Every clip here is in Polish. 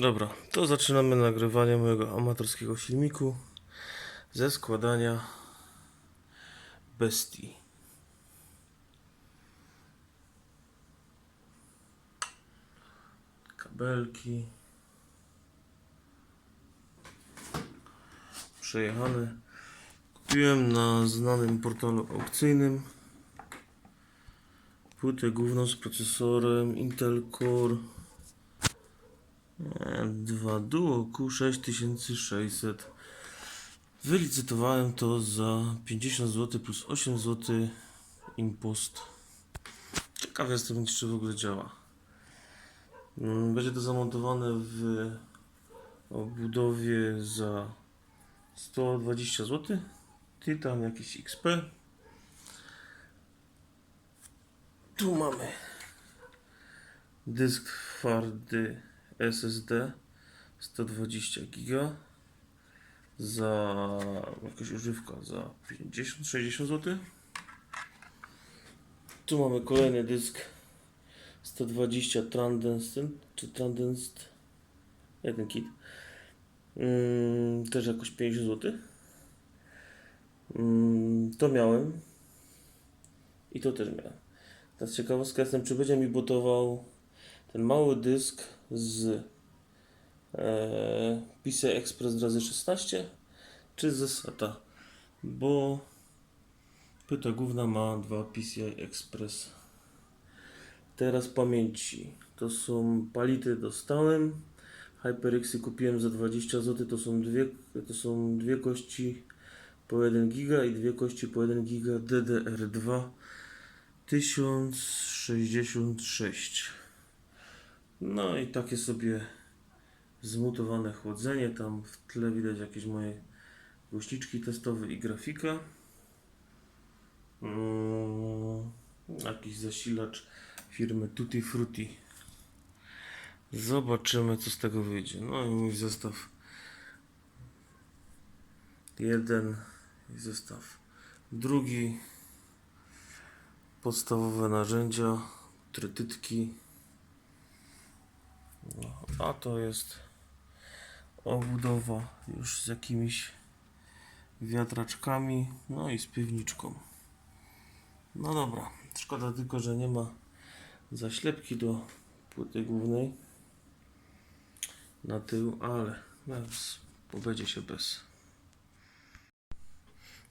Dobra, to zaczynamy nagrywanie mojego amatorskiego filmiku ze składania bestii. Kabelki. Przejechane. Kupiłem na znanym portalu aukcyjnym płytę główną z procesorem Intel Core 2 Duo Q6600 Wylicytowałem to za 50 zł plus 8 zł impost. Ciekaw jestem, czy w ogóle działa. Mm, Będzie to zamontowane w obudowie za 120 zł. Titan jakiś XP. Tu mamy dysk twardy SSD 120 giga za jakaś używka za 50-60 zł. Tu mamy kolejny dysk 120 Transcend czy Transcend jeden kit. Mm, też jakoś 50 zł. Mm, to miałem i to też miałem. Teraz ciekawostka jestem, czy będzie mi botował ten mały dysk z e, PCI Express razy 16 czy ze SATA, bo pyta główna ma dwa PCI Express. Teraz pamięci. To są pality dostałem. HyperXy kupiłem za 20 zł. To są dwie, to są dwie kości po 1 giga i dwie kości po 1 giga DDR2 1066. No i takie sobie zmutowane chłodzenie. Tam w tle widać jakieś moje głośniczki testowe i grafika. Mm, jakiś zasilacz firmy Tutti Frutti. Zobaczymy co z tego wyjdzie. No i mój zestaw jeden i zestaw drugi. Podstawowe narzędzia, trytytki. No, a to jest obudowa już z jakimiś wiatraczkami, no i z piwniczką. No dobra, szkoda tylko, że nie ma zaślepki do płyty głównej na tył, ale bez, obejdzie się bez.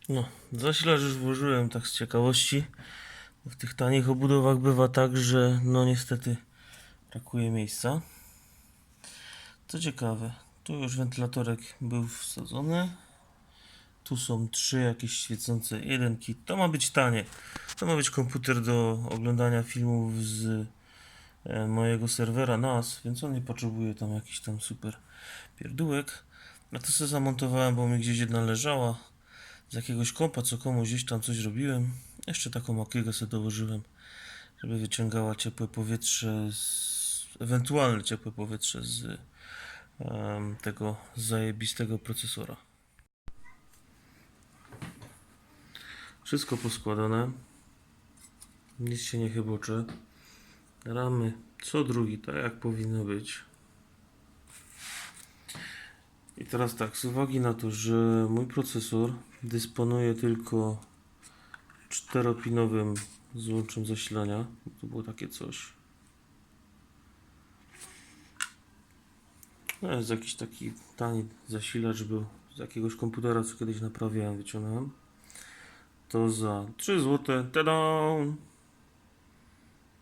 No, zasilacz już włożyłem tak z ciekawości. W tych tanich obudowach bywa tak, że no niestety brakuje miejsca. Co ciekawe, tu już wentylatorek był wsadzony. Tu są trzy jakieś świecące, jeden kit. To ma być tanie. To ma być komputer do oglądania filmów z e, mojego serwera NAS, więc on nie potrzebuje tam jakiś tam super pierdółek. A to sobie zamontowałem, bo mi gdzieś jedna leżała z jakiegoś kompa, co komuś gdzieś tam coś robiłem. Jeszcze taką makiegę sobie dołożyłem, żeby wyciągała ciepłe powietrze, z, ewentualne ciepłe powietrze z tego zajebistego procesora. Wszystko poskładane. Nic się nie chybocze. Ramy co drugi, tak jak powinno być. I teraz tak, z uwagi na to, że mój procesor dysponuje tylko czteropinowym złączem zasilania, to było takie coś. No jest jakiś taki tani zasilacz, był z jakiegoś komputera, co kiedyś naprawiałem, wyciągnąłem. To za 3 zł, tada!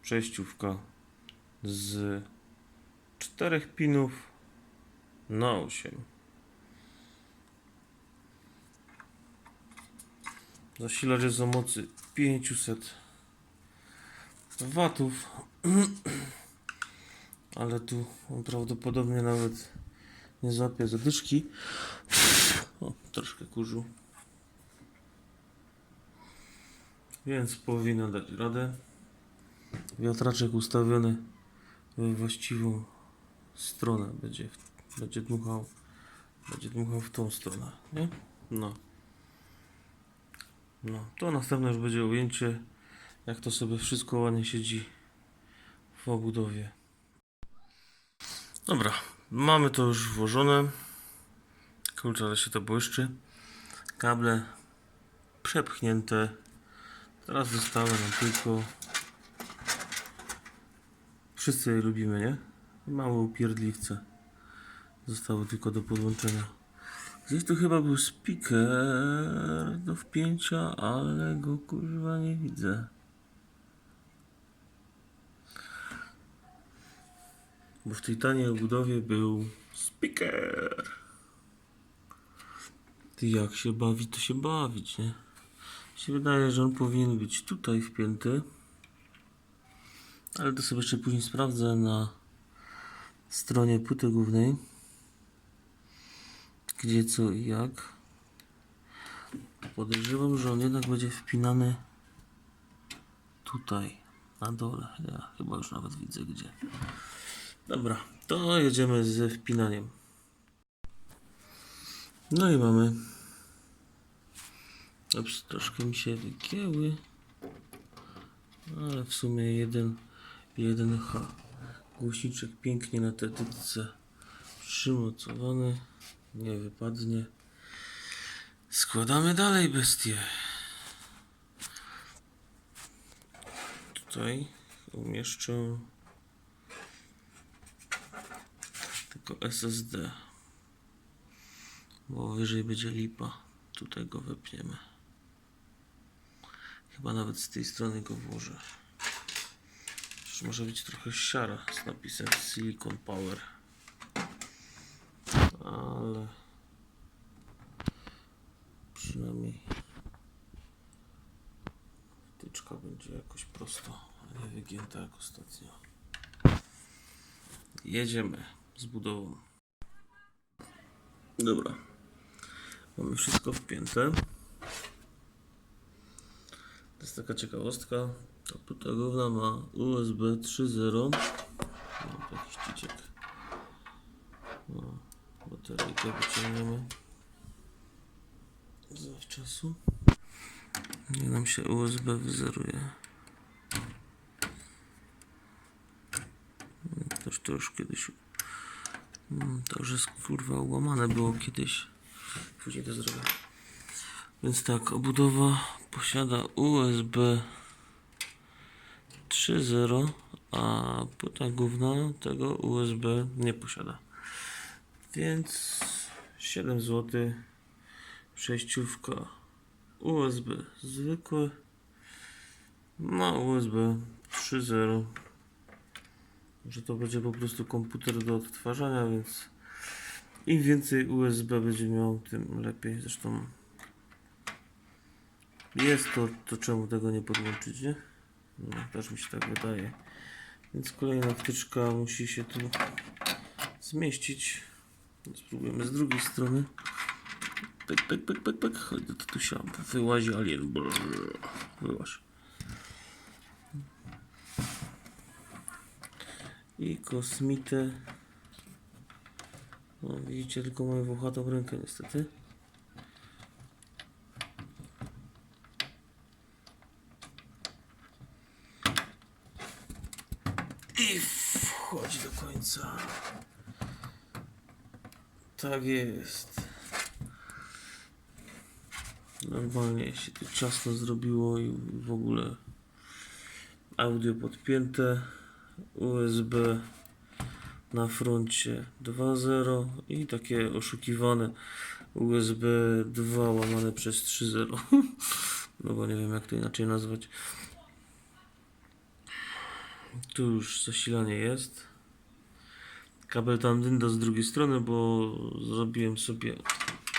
Przejściówka z czterech pinów na 8. Zasilacz jest o mocy 500 watów. Ale tu prawdopodobnie nawet nie złapie zadyszki. O, troszkę kurzu. Więc powinno dać radę. Wiatraczek ustawiony we właściwą stronę będzie, będzie dmuchał będzie dmuchał w tą stronę, nie? No. No, to następne już będzie ujęcie, jak to sobie wszystko ładnie siedzi w obudowie. Dobra, Mamy to już włożone. Kurczę, ale się to błyszczy. Kable przepchnięte. Teraz zostały nam tylko. Wszyscy je lubimy, nie? Małe upierdliwce. Zostały tylko do podłączenia. Gdzieś tu chyba był speaker do wpięcia, ale go kurwa nie widzę. Bo w tej taniej obudowie był speaker. Ty jak się bawi, to się bawić, nie? Mi się wydaje, że on powinien być tutaj wpięty. Ale to sobie jeszcze później sprawdzę na stronie płyty głównej. Gdzie, co i jak. Podejrzewam, że on jednak będzie wpinany tutaj, na dole. Ja chyba już nawet widzę gdzie. Dobra, to jedziemy ze wpinaniem. No i mamy. Ups, troszkę mi się wygięły. Ale w sumie jeden, jeden H. Głośniczek pięknie na tetyce przymocowany. Nie wypadnie. Składamy dalej bestie. Tutaj umieszczę tylko SSD. Bo wyżej będzie lipa. Tutaj go wepniemy. Chyba nawet z tej strony go włożę. Przecież może być trochę siara z napisem Silicon Power. Ale przynajmniej wtyczka będzie jakoś prosto, nie wygięta jak ostatnio. Jedziemy z budową. Dobra. Mamy wszystko wpięte. To jest taka ciekawostka. Ta płyta główna ma USB 3.0. No, taki ściciek. No, bateryjkę wyciągniemy. Zawczasu. Niech nam się USB wyzeruje. Też to już kiedyś. Mm, To już kurwa łamane było kiedyś. Później to zrobię. Więc tak, obudowa posiada USB 3.0, a płyta główna tego USB nie posiada. Więc 7 zł przejściówka USB zwykłe na USB 3.0 że to będzie po prostu komputer do odtwarzania, więc im więcej USB będzie miał, tym lepiej. Zresztą jest to, to czemu tego nie podłączyć, nie? No, też mi się tak wydaje. Więc kolejna wtyczka musi się tu zmieścić. Spróbujemy z drugiej strony. Pek, pek, pek, pek, pek. Chodź do tatusia. Wyłazi alien. Wyłaź. I kosmitę. No, widzicie tylko moją włochatą rękę niestety. I wchodzi do końca. Tak jest. Normalnie się tu ciasno zrobiło i w ogóle audio podpięte. USB na froncie 2.0 i takie oszukiwane USB 2 łamane przez 3.0 no bo nie wiem jak to inaczej nazwać. Tu już zasilanie jest. Kabel tam dynda z drugiej strony bo zrobiłem sobie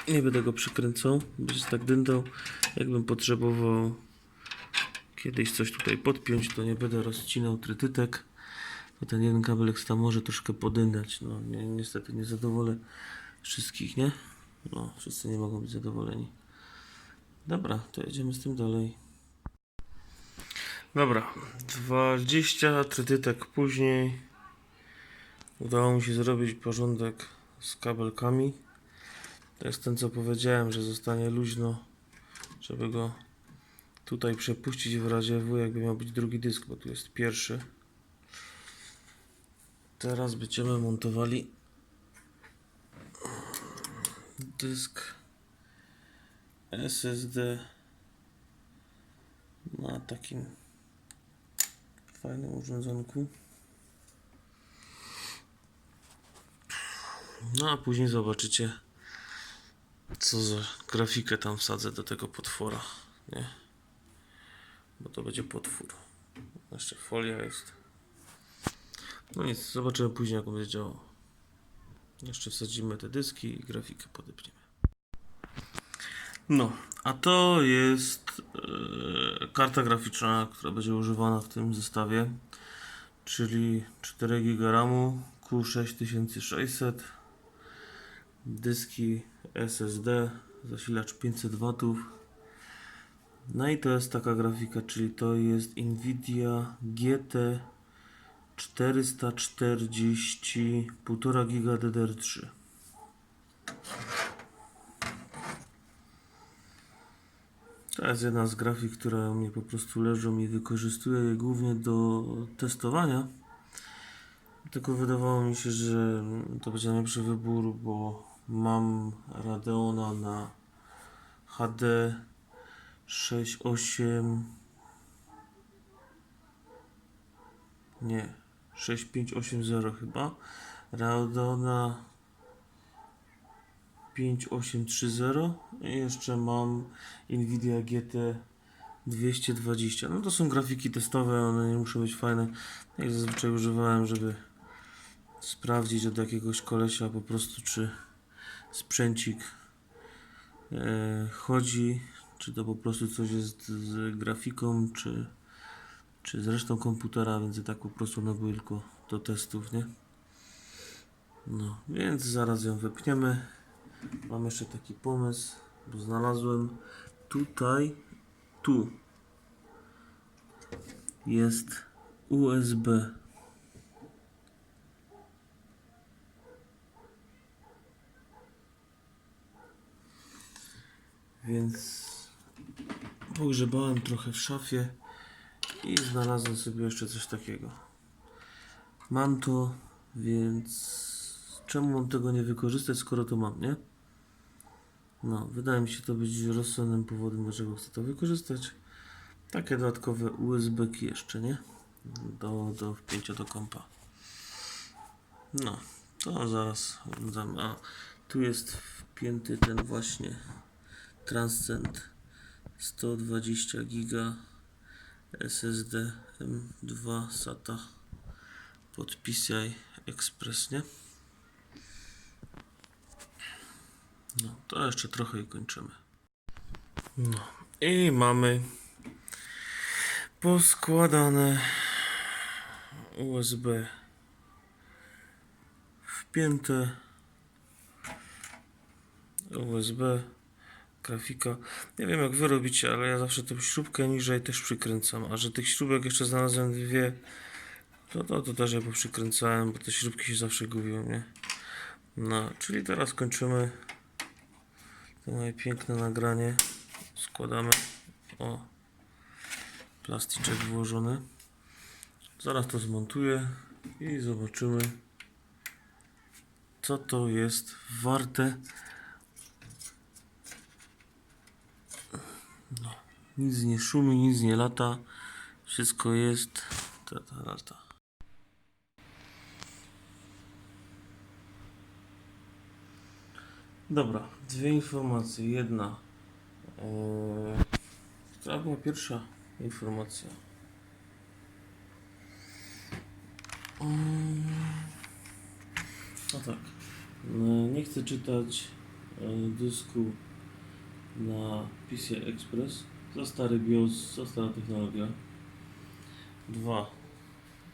nie będę go przykręcał będzie tak dyndał. Jakbym potrzebował kiedyś coś tutaj podpiąć to nie będę rozcinał trytytek to ten jeden kabelek tam może troszkę podyndać. No ni niestety nie zadowolę wszystkich, nie? No, wszyscy nie mogą być zadowoleni. Dobra, to jedziemy z tym dalej. Dobra, 20 trytytek później udało mi się zrobić porządek z kabelkami. To jest ten co powiedziałem, że zostanie luźno, żeby go tutaj przepuścić w razie W, jakby miał być drugi dysk, bo tu jest pierwszy. Teraz będziemy montowali dysk SSD na takim fajnym urządzonku. No a później zobaczycie, co za grafikę tam wsadzę do tego potwora, nie? Bo to będzie potwór. Jeszcze folia jest. No nic, zobaczymy później, jak będzie działał. Jeszcze wsadzimy te dyski i grafikę podepniemy. No, a to jest e, karta graficzna, która będzie używana w tym zestawie, czyli 4 GB RAMu Q6600, dyski SSD, zasilacz 500 W. No i to jest taka grafika, czyli to jest Nvidia GT 440 1,5 giga DDR3. To jest jedna z grafik, która mnie po prostu leżą i wykorzystuję je głównie do testowania. Tylko wydawało mi się, że to będzie najlepszy wybór, bo mam Radeona na HD 68 nie 6580 chyba. Radeona 5830 i jeszcze mam Nvidia GT 220 no to są grafiki testowe, one nie muszą być fajne. Jak zazwyczaj używałem, żeby sprawdzić od jakiegoś kolesia po prostu czy sprzęcik e, chodzi, czy to po prostu coś jest z grafiką, czy, czy z resztą komputera, więc tak po prostu na były tylko do testów, nie? No, więc zaraz ją wypniemy. Mam jeszcze taki pomysł, bo znalazłem tutaj, tu jest USB. Więc pogrzebałem trochę w szafie i znalazłem sobie jeszcze coś takiego. Mam to, więc czemu mam tego nie wykorzystać, skoro to mam, nie? No, wydaje mi się to być rozsądnym powodem, dlaczego chcę to wykorzystać. Takie dodatkowe USB-ki jeszcze, nie? Do, do wpięcia do kompa. No, to zaraz oglądamy. A, tu jest wpięty ten właśnie Transcend 120 giga SSD M2 SATA pod PCI Express, nie? No, to jeszcze trochę i kończymy. No, i mamy poskładane USB wpięte USB grafika. Nie wiem jak wy robicie, ale ja zawsze tą śrubkę niżej też przykręcam, a że tych śrubek jeszcze znalazłem dwie, to to, to też je poprzykręcałem, bo te śrubki się zawsze gubią, nie? No, czyli teraz kończymy to moje piękne nagranie. Składamy. O, plastyczek włożony. Zaraz to zmontuję i zobaczymy, co to jest warte. No, nic nie szumi, nic nie lata. Wszystko jest. Ta, ta, lata. Dobra, dwie informacje. Jedna. Eee, która była pierwsza informacja? Mm, No tak. No, Nie chcę czytać e, dysku na PCI Express. Za stary BIOS, za stara technologia. Dwa.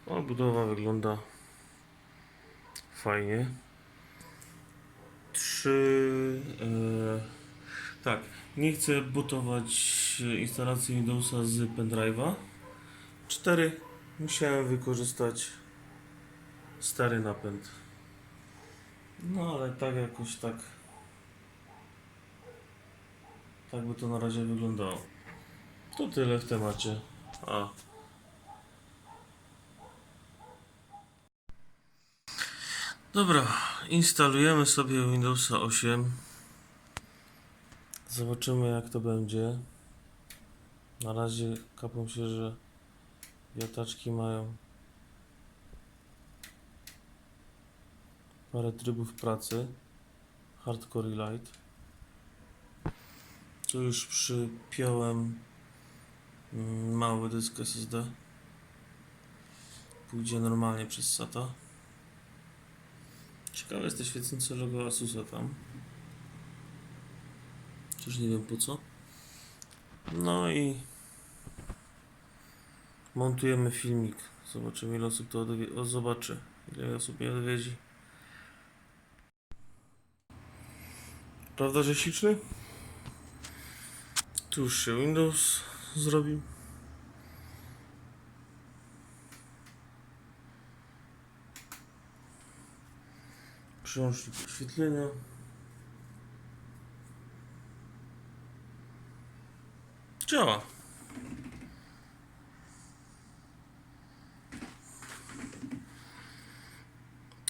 Obudowa wygląda fajnie. Trzy. E, tak, nie chcę butować instalacji Windowsa z pendrive'a. Cztery. Musiałem wykorzystać stary napęd. No ale tak jakoś tak. Tak by to na razie wyglądało. To tyle w temacie. A. Dobra, instalujemy sobie Windowsa 8. Zobaczymy jak to będzie. Na razie kapą się, że wiataczki mają parę trybów pracy. Hardcore i light. Tu już przypiąłem mm, mały dysk SSD. Pójdzie normalnie przez SATA. Ciekawe jest te świecące logo Asusa tam. Chociaż nie wiem po co. No i montujemy filmik. Zobaczymy ile osób to odwie- o, zobaczy. Ile osób mnie odwiedzi. Prawda, że śliczny? Tu już się Windows zrobił. Przełącznik oświetlenia. Działa.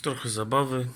Trochę zabawy.